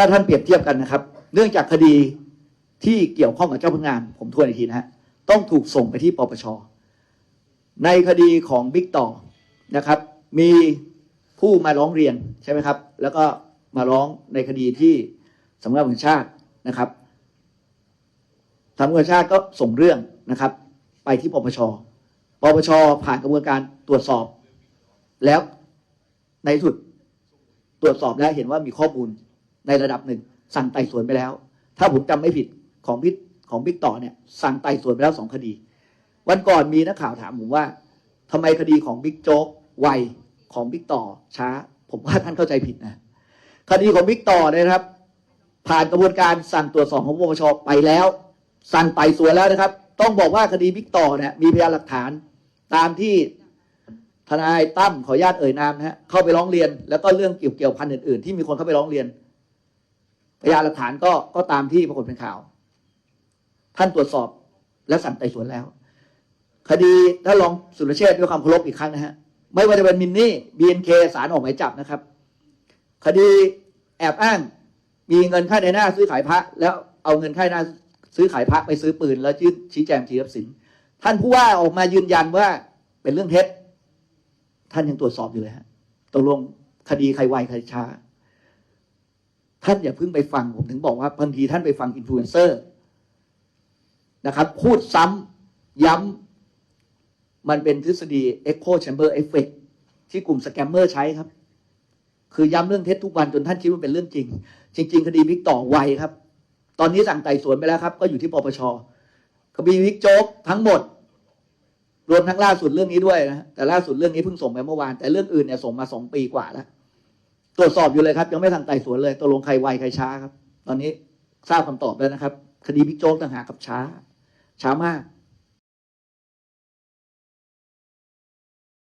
ถ้าท่านเปรียบเทียบกันนะครับ เนื่องจากคดีที่เกี่ยวข้องกับเจ้าพนักงาน ผมทวนอีกทีนะฮะต้องถูกส่งไปที่ปปชในคดีของบิ๊กต่อนะครับ มีผู้มาร้องเรียนใช่ไหมครับ แล้วก็มาร้องในคดีที่สำนักงานตำรวจชาตินะครับสำนักงานชาติก็ส่งเรื่องนะครับ ไปที่ปปชปปชผ่านกระบวนการตรวจสอบ แล้วในสุดตรวจสอบแล้วเห็นว่ามีข้อมูล ในระดับหนึ่ง สั่งไต่สวนไปแล้ว ถ้าผมจำไม่ผิดของบิ๊กของบิ๊กต่อเนี่ย สั่งไต่สวนไปแล้วสองคดี วันก่อนมีนักข่าวถามผมว่าทำไมคดีของบิ๊กโจ๊กไวของบิ๊กต่อช้า ผมว่าท่านเข้าใจผิดนะคดีของบิ๊กต่อเนี่ยนะครับ ผ่านกระบวนการสั่งตรวจสอบของปปชไปแล้ว สั่งไต่สวนแล้วนะครับ ต้องบอกว่าคดีบิ๊กต่อเนี่ยมีพยานหลักฐานตามที่ทนายตั้มขออนุญาตเอ่ยนามนะฮะเข้าไปร้องเรียน แล้วก็เรื่องเกี่ยวเกี่ยวพันอื่นๆ ที่มีคนเข้าไปร้องเรียน พยานหลักฐานก็ก็ตามที่ปรากฏเป็นข่าว ท่านตรวจสอบและสั่งไต่สวนแล้ว คดีถ้าลองสุรเชษด้วยความเคารพอีกครั้งนะฮะ ไม่ว่าจะเป็นมินนี่บีเอ็นเคสารออกหมายจับนะครับ คดีแอบอ้างมีเงินค่าในหน้าซื้อขายพระ แล้วเอาเงินค่าในหน้าซื้อขายพระไปซื้อปืน แล้วยื่นชี้แจงทีรับสิน ท่านผู้ว่าออกมายืนยันว่าเป็นเรื่องเท็จ ท่านยังตรวจสอบอยู่เลยฮะตกลงคดีใครไวใครช้า ท่านอย่าเพิ่งไปฟังผมถึงบอกว่าบางทีท่านไปฟังอินฟลูเอนเซอร์นะครับ พูดซ้ำย้ำมันเป็นทฤษฎี Echo Chamber Effect ที่กลุ่มสแกมเมอร์ใช้ครับ คือย้ำเรื่องเท็จทุกวันจนท่านคิดว่าเป็นเรื่องจริง จริง ๆ คดีบิ๊กต่อไวครับ ตอนนี้สั่งไต่สวนไปแล้วครับ ก็อยู่ที่ปปชคดีบิ๊กโจ๊กทั้งหมด รวมทั้งล่าสุดเรื่องนี้ด้วยนะแต่ล่าสุดเรื่องนี้เพิ่งส่งไปเมื่อวาน แต่เรื่องอื่นเนี่ยส่งมาสองปีกว่าแล้ว ตรวจสอบอยู่เลยครับ ยังไม่สั่งไต่สวนเลยตกลงใครไวใครช้าครับ ตอนนี้ทราบคำตอบแล้วนะครับ คดีบิ๊กโจ๊กต่างหากกับช้า ช้ามาก